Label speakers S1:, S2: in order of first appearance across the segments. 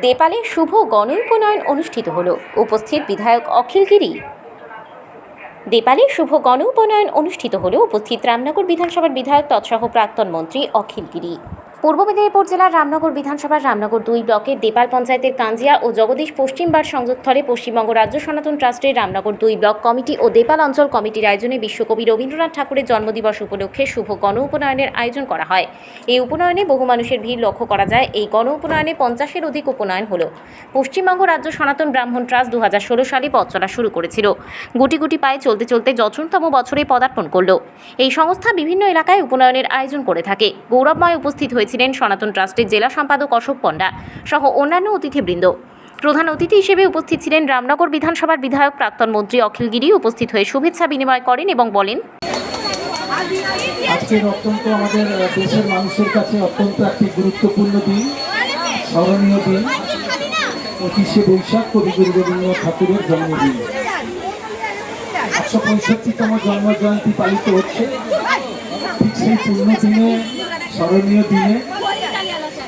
S1: দেপালে শুভ গণউপনয়ন অনুষ্ঠিত হলো। উপস্থিত বিধায়ক অখিল গিরি। দেপালে শুভ গণউপনয়ন অনুষ্ঠিত হলো। উপস্থিত রামনগর বিধানসভার বিধায়ক, তৎসহ প্রাক্তন মন্ত্রী অখিল গিরি। পূর্ব মেদিনীপুর জেলার রামনগর বিধানসভার রামনগর দুই ব্লকের দেপাল পঞ্চায়েতের কাঞ্জিয়া ও জগদীশ পশ্চিমবার সংযোগস্থলে পশ্চিমবঙ্গ রাজ্য সনাতন ট্রাস্টের রামনগর দুই ব্লক কমিটি ও দেপাল অঞ্চল কমিটির আয়োজনে বিশ্বকবি রবীন্দ্রনাথ ঠাকুরের জন্মদিবস উপলক্ষে শুভ গণ উপনয়নের আয়োজন করা হয়। এই উপনয়নে বহু মানুষের ভিড় লক্ষ্য করা যায়। এই গণ উপনয়নে পঞ্চাশের অধিক উপনয়ন হলো। পশ্চিমবঙ্গ রাজ্য সনাতন ব্রাহ্মণ ট্রাস্ট দু হাজার ষোলো সালে পথ চলা শুরু করেছিল। গুটি গুটি পায়ে চলতে চলতে যচনতম বছরে পদার্পণ করল। এই সংস্থা বিভিন্ন এলাকায় উপনয়নের আয়োজন করে থাকে। গৌরবময় উপস্থিত হয়েছিলেন সনাতন ট্রাস্টের জেলা সম্পাদক অশোক পণ্ডা সহ অন্যান্য অতিথিবৃন্দ। প্রধান অতিথি হিসেবে উপস্থিত ছিলেন রামনগর বিধানসভার বিধায়ক প্রাক্তন মন্ত্রী অখিল গিরি। উপস্থিত হয়ে শুভেচ্ছা বিনিময় করেন এবং বলেন,
S2: আজকের অত্যন্ত আমাদের দেশের মানুষের কাছে অত্যন্ত একটি গুরুত্বপূর্ণ দিন, স্মরণীয় দিন, পঁচিশে বৈশাখ কবিগুরু রবীন্দ্রনাথ ঠাকুরের জন্মদিন। একশো পঁয়ষট্টিতম জন্ম জয়ন্তী পালিত হচ্ছে। ঠিক সেই পূর্ণ দিনে স্মরণীয় দিনে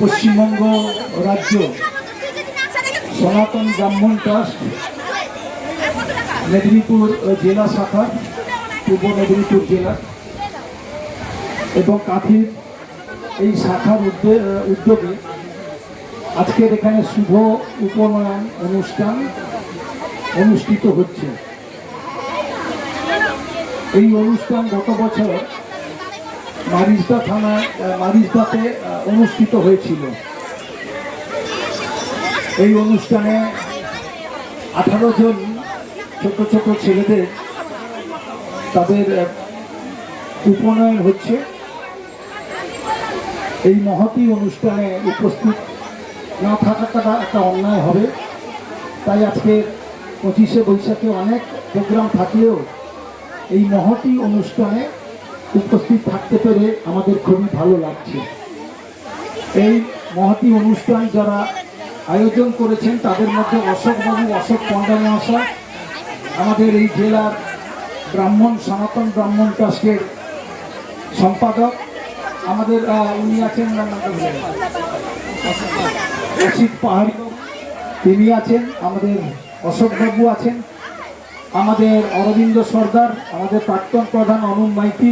S2: পশ্চিমবঙ্গ রাজ্য সনাতন ব্রাহ্মণ ট্রাস্ট, মেদিনীপুর জেলা শাখা, পূর্ব মেদিনীপুর জেলা এবং কাঠির এই শাখার উদ্যে- উদ্যোগে আজকের এখানে শুভ উপনয়ন অনুষ্ঠান অনুষ্ঠিত হচ্ছে। এই অনুষ্ঠান গত বছর মারিজদা থানায় আহ, অনুষ্ঠিত হয়েছিল। এই অনুষ্ঠানে আঠারো জন ছোট ছোট ছেলেদের তাদের উপনয়ন হচ্ছে। এই মহতি অনুষ্ঠানে উপস্থিত না থাকাটা একটা অন্যায় হবে। তাই আজকে পঁচিশে বৈশাখে অনেক প্রোগ্রাম থাকলেও এই মহতি অনুষ্ঠানে উপস্থিত থাকতে পেরে আমাদের খুবই ভালো লাগছে। এই মহাতি অনুষ্ঠান যারা আয়োজন করেছেন, তাদের মধ্যে অশোকবাবু, অশোক পণ্ডা মহাশয় আমাদের এই জেলার ব্রাহ্মণ, সনাতন ব্রাহ্মণ ট্রাস্টের সম্পাদক, আমাদের উনি আছেন ভুলে পাহাড়ি। তিনি আছেন, আমাদের অশোকবাবু আছেন, আমাদের অরবিন্দ সর্দার, আমাদের প্রাক্তন প্রধান অনুপ মাইতি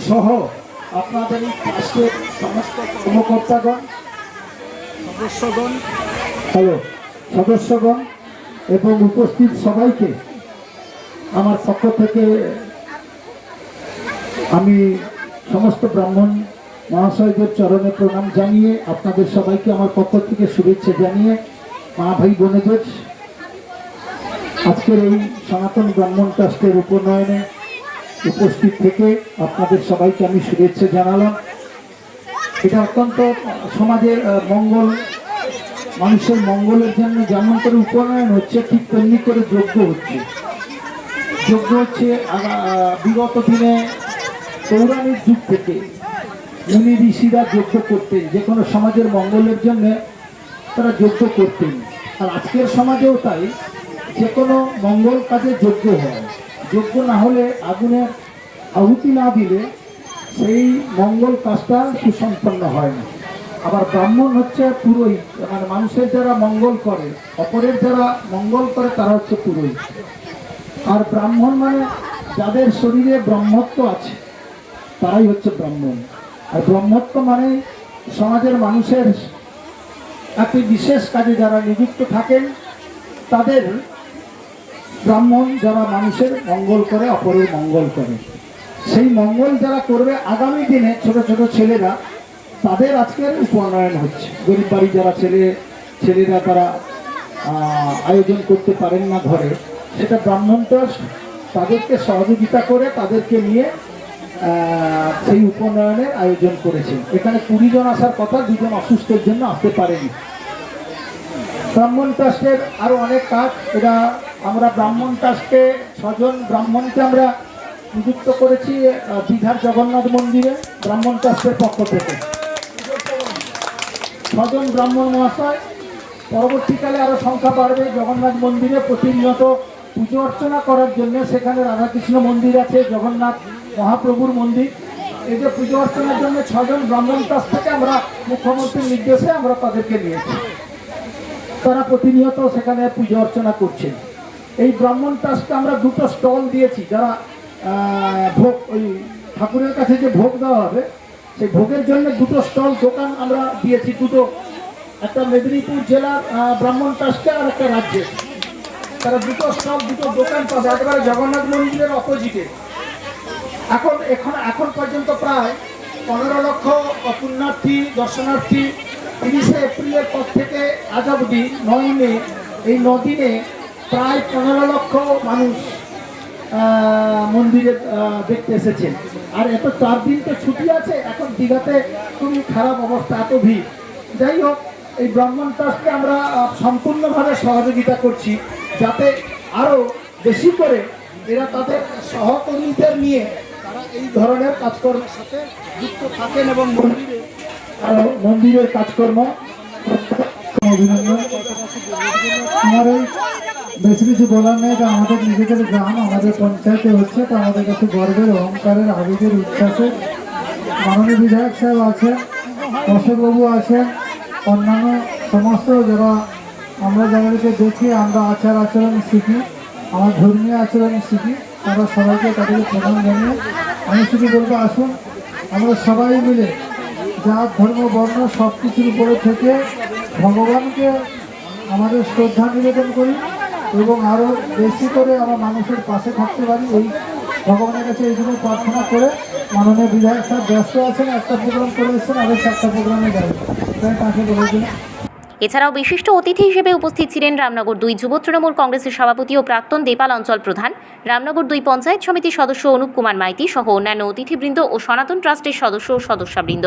S2: সহ আপনাদের ট্রাস্টের সমস্ত কর্মকর্তাগণ সদস্যগণ হ্যালো সদস্যগণ এবং উপস্থিত সবাইকে আমার পক্ষ থেকে আমি সমস্ত ব্রাহ্মণ মহাশয়দের চরণে প্রণাম জানিয়ে আপনাদের সবাইকে আমার পক্ষ থেকে শুভেচ্ছা জানিয়ে মা ভাই বোনেদের আজকের এই সনাতন ব্রাহ্মণ ট্রাস্টের উপনয়নে উপস্থিত থেকে আপনাদের সবাইকে আমি শুভেচ্ছা জানালাম। এটা অত্যন্ত সমাজের মঙ্গল, মানুষের মঙ্গলের জন্য যেমন করে উপনয়ন হচ্ছে, ঠিক তেমনি করে যোগ্য হচ্ছে। যোগ্য হচ্ছে বিগত দিনে পৌরাণিক যুগ থেকে মুনি ঋষিরা যোগ্য করতেন। যে কোনো সমাজের মঙ্গলের জন্য তারা যোগ্য করতেন। আর আজকের সমাজেও তাই, যে কোনো মঙ্গল কাজে যোগ্য হয়। যজ্ঞ না হলে আগুনে আহুতি না দিলে সেই মঙ্গল কাজটা সুসম্পন্ন হয় না। আবার ব্রাহ্মণ হচ্ছে পুরোহিত মানে মানুষের যারা মঙ্গল করে, অপরের যারা মঙ্গল করে তারা হচ্ছে পুরোহিত। আর ব্রাহ্মণ মানে যাদের শরীরে ব্রহ্মত্ব আছে, তারাই হচ্ছে ব্রাহ্মণ। আর ব্রহ্মত্ব মানে সমাজের মানুষের একটি বিশেষ কাজে যারা নিযুক্ত থাকেন, তাদের ব্রাহ্মণ যারা মানুষের মঙ্গল করে, অপরের মঙ্গল করে। সেই মঙ্গল যারা করবে, আগামী দিনে ছোট ছোট ছেলেরা, তাদের আজকের উপনয়ন হচ্ছে। গরিব বাড়ি যারা ছেলে, ছেলেরা তারা আয়োজন করতে পারেন না ঘরে, সেটা ব্রাহ্মণ ট্রাস্ট তাদেরকে সহযোগিতা করে তাদেরকে নিয়ে সেই উপনয়নের আয়োজন করেছে। এখানে কুড়ি জন আসার কথা, দুজন অসুস্থের জন্য আসতে পারেনি। ব্রাহ্মণ ট্রাস্টের আরও অনেক কাজ এটা আমরা ব্রাহ্মণ ট্রাস্টে ছজন ব্রাহ্মণকে আমরা নিযুক্ত করেছি দীঘার জগন্নাথ মন্দিরে, ব্রাহ্মণ ট্রাস্টের পক্ষ থেকে। ছজন ব্রাহ্মণ মহাশয়, পরবর্তীকালে আরও সংখ্যা বাড়বে, জগন্নাথ মন্দিরে প্রতিনিয়ত পুজো অর্চনা করার জন্য সেখানে রাধাকৃষ্ণ মন্দির আছে, জগন্নাথ মহাপ্রভুর মন্দির। এই যে পুজো অর্চনার জন্য ছজন ব্রাহ্মণ কাছ থেকে আমরা মুখ্যমন্ত্রীর নির্দেশে আমরা তাদেরকে নিয়েছি। তারা প্রতিনিয়ত সেখানে পুজো অর্চনা করছেন। এই ব্রাহ্মণ ট্রাস্টকে আমরা দুটো স্টল দিয়েছি, যারা ভোগ, ওই ঠাকুরের কাছে যে ভোগ দেওয়া হবে, সেই ভোগের জন্য দুটো স্টল দোকান আমরা দিয়েছি, দুটো। একটা মেদিনীপুর জেলার ব্রাহ্মণ ট্রাস্টে আর একটা রাজ্যে। তারা দুটো স্টল, দুটো দোকান পাবে, একেবারে জগন্নাথ মন্দিরের অপোজিটে। এখন এখন এখন পর্যন্ত প্রায় পনেরো লক্ষ পুণ্যার্থী দর্শনার্থী, তিরিশে এপ্রিলের পর থেকে আজ অবধি নয় মে, এই নদিনে প্রায় পনেরো লক্ষ মানুষ মন্দিরে দেখতে এসেছেন। আর এত চার দিন তো ছুটি আছে, এখন দীঘাতে খুবই খারাপ অবস্থা, এত ভিড়। যাই হোক, এই ব্রাহ্মণ ট্রাস্টকে আমরা সম্পূর্ণভাবে সহযোগিতা করছি, যাতে আরও বেশি করে এরা তাদের সহকর্মীদের নিয়ে তারা এই ধরনের কাজকর্মের সাথে যুক্ত থাকেন এবং মন্দিরে মন্দিরের কাজকর্ম
S3: অভিনন্দন আমার এই বেশি কিছু বলার নেই এটা আমাদের নিজেদের গ্রাম আমাদের পঞ্চায়েতে হচ্ছে তো আমাদের কাছে গর্বের অহংকারের আবেগের উচ্ছ্বাসের মাননীয় বিধায়ক সাহেব আছেন অশোকবাবু আছেন অন্যান্য সমস্ত যারা আমরা যাদেরকে দেখি আমরা আচার আচরণ শিখি আমার ধর্মীয় আচরণ শিখি আমরা সবাইকে তাদেরকে প্রণাম জানিয়ে আমি শুধু বলব আসুন আমরা সবাই মিলে জাত ধর্ম, বর্ণ সব কিছুর উপরে থেকে ভগবানকে আমাদের শ্রদ্ধা নিবেদন করি এবং আরও বেশি করে আমরা মানুষের পাশে থাকতে পারি। এই ভগবানের কাছে এই জন্য প্রার্থনা করে মাননীয় বিধায়ক সাহেব ব্যস্ত আছেন, একটা প্রোগ্রাম করে এসেছেন আবার চারটা প্রোগ্রামে যাবে। তাই তাকে বলে দিন
S1: এছাড়াও বিশিষ্ট অতিথি হিসেবে উপস্থিত ছিলেন রামনগর দুই যুব তৃণমূল কংগ্রেসের সভাপতি ও প্রাক্তন দেপাল অঞ্চল প্রধান, রামনগর দুই পঞ্চায়েত সমিতির সদস্য অনুপ কুমার মাইতি সহ অন্যান্য অতিথিবৃন্দ ও সনাতন ট্রাস্টের সদস্য ও সদস্যবৃন্দ।